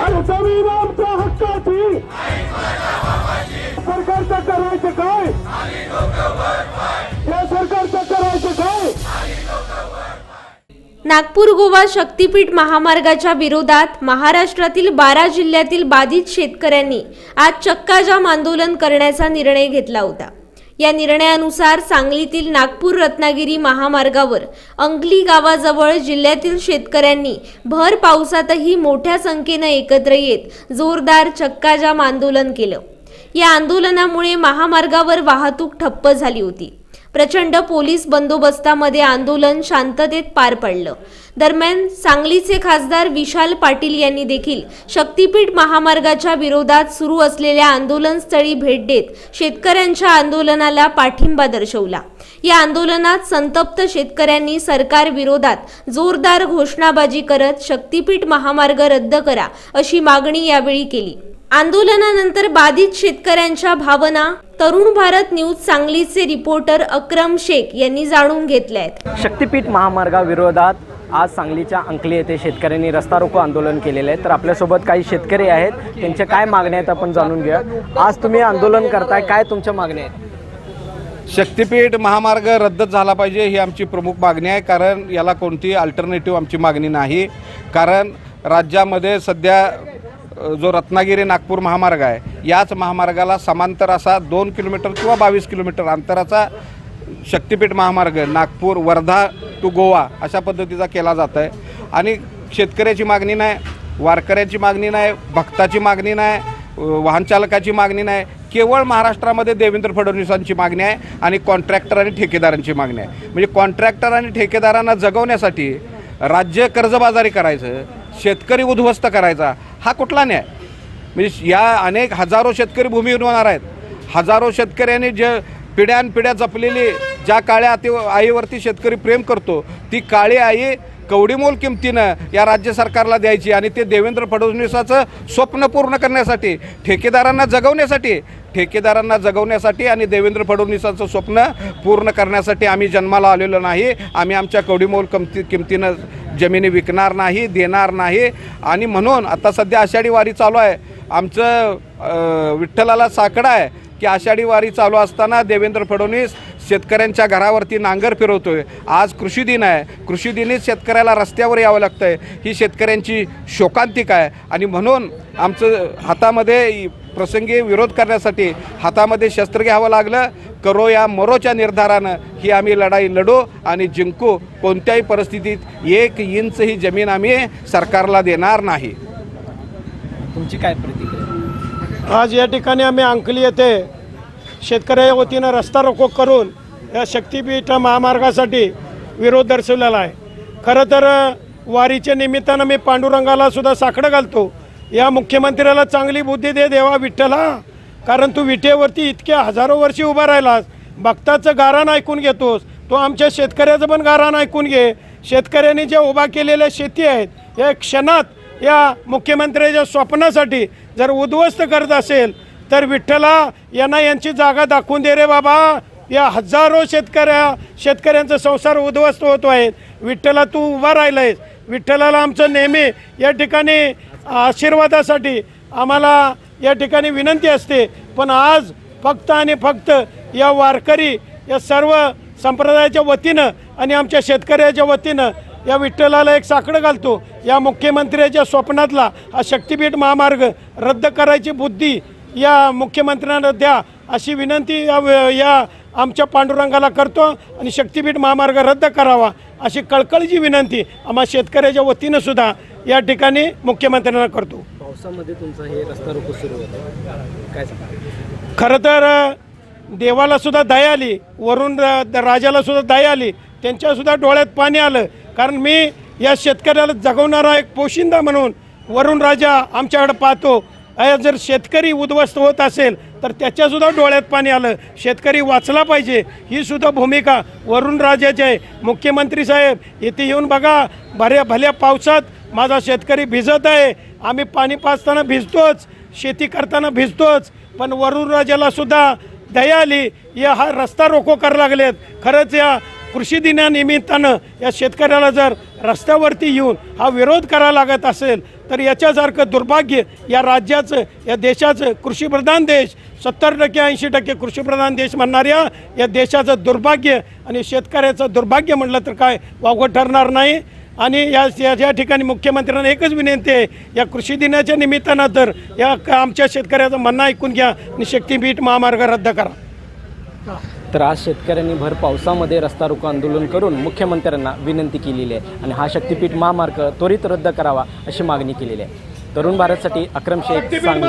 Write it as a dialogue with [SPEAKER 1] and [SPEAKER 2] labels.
[SPEAKER 1] आणि जमीन आमच्या हक्काची. सरकारचं करायचं काय? या सरकारचं करायचं काय?
[SPEAKER 2] नागपूर गोवा शक्तीपीठ महामार्गाच्या विरोधात महाराष्ट्रातील बारा जिल्ह्यातील बाधित शेतकऱ्यांनी आज चक्काजाम आंदोलन करण्याचा निर्णय घेतला होता. या निर्णयानुसार सांगलीतील नागपूर रत्नागिरी महामार्गावर अंकली गावाजवळ जिल्ह्यातील शेतकऱ्यांनी भर पावसातही मोठ्या संख्येनं एकत्र येत जोरदार चक्काजाम आंदोलन केलं. या आंदोलनामुळे महामार्गावर वाहतूक ठप्प झाली होती. प्रचंड पोलीस बंदोबस्तामध्ये आंदोलन शांततेत पार पडलं. दरम्यान सांगलीचे खासदार विशाल पाटील यांनी देखील शक्तीपीठ महामार्गाच्या विरोधात सुरू असलेल्या आंदोलनस्थळी भेट देत शेतकऱ्यांच्या आंदोलनाला पाठिंबा दर्शवला. या आंदोलनात संतप्त शेतकऱ्यांनी सरकार विरोधात जोरदार घोषणाबाजी करत शक्तीपीठ महामार्ग रद्द करा अशी मागणी यावेळी केली. आंदोलनानंतर बाधित शेतकऱ्यांच्या भावना तरुण भारत न्यूज सांगलीचे रिपोर्टर अक्रम शेख यांनी जाणून घेतल्या आहेत.
[SPEAKER 3] शक्तीपीठ महामार्गाविरोधात आज सांगलीच्या अंकली येथे शेतकऱ्यांनी रस्ता रोको आंदोलन केलेले आहे तर आपल्यासोबत काही शेतकरी आहेत. त्यांच्या काय मागण्या आहेत आपण जाणून घेऊया. आज तुम्ही आंदोलन करताय. काय तुमच्या मागण्या आहेत?
[SPEAKER 4] शक्तीपीठ महामार्ग रद्द झाला पाहिजे ही आमची प्रमुख मागणी आहे. कारण याला कोणतीही अल्टरनेटिव्ह आमची मागणी नाही. कारण राज्यामध्ये सध्या जो रत्नागिरी नागपूर महामार्ग आहे याच महामार्गाला समांतर असा दोन किलोमीटर किंवा बावीस किलोमीटर अंतराचा शक्तिपीठ महामार्ग नागपूर वर्धा टू गोवा अशा पद्धतीचा केला जात आहे आणि शेतकऱ्याची मागणी नाही वारकऱ्याची मागणी नाही भक्ताची मागणी नाही वाहनचालकाची मागणी नाही केवळ महाराष्ट्रामध्ये देवेंद्र फडणवीसांची मागणी आहे आणि कॉन्ट्रॅक्टर आणि ठेकेदारांची मागणी आहे. म्हणजे कॉन्ट्रॅक्टर आणि ठेकेदारांना जगवण्यासाठी राज्य कर्जबाजारी करायचं शेतकरी उद्ध्वस्त करायचा हा कुठला न्याय? म्हणजे या अनेक हजारो शेतकरी भूमीवर होणार आहेत. हजारो शेतकऱ्यांनी जे पिढ्यानपिढ्या जपलेली ज्या काळ्या आती आईवरती शेतकरी प्रेम करतो ती काळी आई कवडीमोल किमतीनं या राज्य सरकारला द्यायची आणि ते देवेंद्र फडणवीसाचं स्वप्न पूर्ण करण्यासाठी ठेकेदारांना जगवण्यासाठी ठेकेदारांना जगवण्यासाठी आणि देवेंद्र फडणवीसांचं स्वप्न पूर्ण करण्यासाठी आम्ही जन्माला आलेलो नाही. आम्ही आमच्या कवडीमोल किमती किमतीनं जमिनी विकणार नाही देणार नाही. आणि म्हणून आता सध्या आषाढी वारी चालू आहे. आमचं विठ्ठलाला साकडा आहे. की आषाढी वारी चालू असताना देवेंद्र फडणवीस शेतकऱ्यांच्या घरावरती नांगर फिरवतोय. आज कृषी दिन आहे. कृषी दिनीच शेतकऱ्याला रस्त्यावर यावं लागतं आहे ही शेतकऱ्यांची शोकांतिक आहे. आणि म्हणून आमचं हातामध्ये प्रसंगी विरोध करण्यासाठी हातामध्ये शस्त्र घ्यावं लागलं. करो या मरोच्या निर्धारानं ही आम्ही लढाई लढू आणि जिंकू. कोणत्याही परिस्थितीत एक इंच ही जमीन आम्ही सरकारला देणार नाही.
[SPEAKER 3] तुमची काय प्रतिक्रिया?
[SPEAKER 1] आज या ठिकाणी आम्ही अंकली येथे शेतकऱ्याच्या वतीनं रस्ता रोको करून या शक्तीपीठ महामार्गासाठी विरोध दर्शवलेला आहे. खरं तर वारीच्या निमित्तानं मी पांडुरंगाला सुद्धा साकडं घालतो. या मुख्यमंत्र्याला चांगली बुद्धी दे देवा विठ्ठला कारण तू विटेवरती इतक्या हजारो वर्षी उभा राहिलास. भक्ताचं गाराण ऐकून घेतोस. तो आमच्या शेतकऱ्याचं पण गाराण ऐकून घे. शेतकऱ्यांनी ज्या उभा केलेल्या शेती आहेत या क्षणात या मुख्यमंत्र्याच्या स्वप्नासाठी जर उद्ध्वस्त करत असेल तर विठ्ठला यांना यांची जागा दाखवून दे रे बाबा. या हजारो शेतकऱ्या शेतकऱ्यांचा संसार उद्ध्वस्त होतो आहे. विठ्ठला तू उभा राहिला आहेस विठ्ठलाला आमचं नेहमी या ठिकाणी आशीर्वादासाठी आम्हाला या ठिकाणी विनंती असते. पण आज फक्त आणि फक्त या वारकरी या सर्व संप्रदायाच्या वतीनं आणि आमच्या शेतकऱ्याच्या वतीनं या विठ्ठलाला एक साकडं घालतो. या मुख्यमंत्र्याच्या स्वप्नातला हा शक्तीपीठ महामार्ग रद्द करायची बुद्धी या मुख्यमंत्र्यांना द्या अशी विनंती या या आमच्या पांडुरंगाला करतो आणि शक्तीपीठ महामार्ग रद्द करावा अशी कळकळीची विनंती आम्हा शेतकऱ्याच्या वतीनं सुद्धा या ठिकाणी मुख्यमंत्र्यांना करतो.
[SPEAKER 3] पावसामध्ये तुमचा हे रस्ता रोको सुरू होता. काय
[SPEAKER 1] खरं तर देवाला सुद्धा दया आली वरून राजाला सुद्धा दया आली त्यांच्यासुद्धा डोळ्यात पाणी आलं कारण मी या शेतकऱ्याला जगवणारा एक पोशिंदा म्हणून वरुण राजा आमच्याकडे पाहतो. जर शेतकरी उद्ध्वस्त होत असेल तर त्याच्यासुद्धा डोळ्यात पाणी आलं. शेतकरी वाचला पाहिजे. ही सुद्धा भूमिका वरुण राजाची आहे. मुख्यमंत्री साहेब इथे येऊन बघा भऱ्या भल्या पावसात माझा शेतकरी भिजत आहे. आम्ही पाणी पाचताना भिजतोच शेती करताना भिजतोच पण वरुण राजाला सुद्धा दया आली. या हा रस्ता रोको करायला लागलेत. खरंच या कृषी दिनानिमित्तानं या शेतकऱ्याला जर रस्त्यावरती येऊन हा विरोध करावा लागत असेल तर याच्यासारखं दुर्भाग्य या राज्याचं या देशाचं कृषीप्रधान देश सत्तर टक्के ऐंशी टक्के कृषीप्रधान देश म्हणणाऱ्या या देशाचं दुर्भाग्य आणि शेतकऱ्याचं दुर्भाग्य म्हटलं तर काय वावगं ठरणार नाही. आणि या या ठिकाणी मुख्यमंत्र्यांना एकच विनंती आहे या कृषी दिनाच्या निमित्तानं तर या आमच्या शेतकऱ्याचं म्हणणं ऐकून घ्या आणि शक्तीपीठ महामार्ग रद्द करा.
[SPEAKER 3] तर आज शेतकऱ्यांनी भर पावसामध्ये रस्ता रोको आंदोलन करून मुख्यमंत्र्यांना विनंती केलेली आहे आणि हा शक्तीपीठ महामार्ग त्वरित रद्द करावा अशी मागणी केलेली आहे. तरुण भारतसाठी अक्रम शेख सांगली.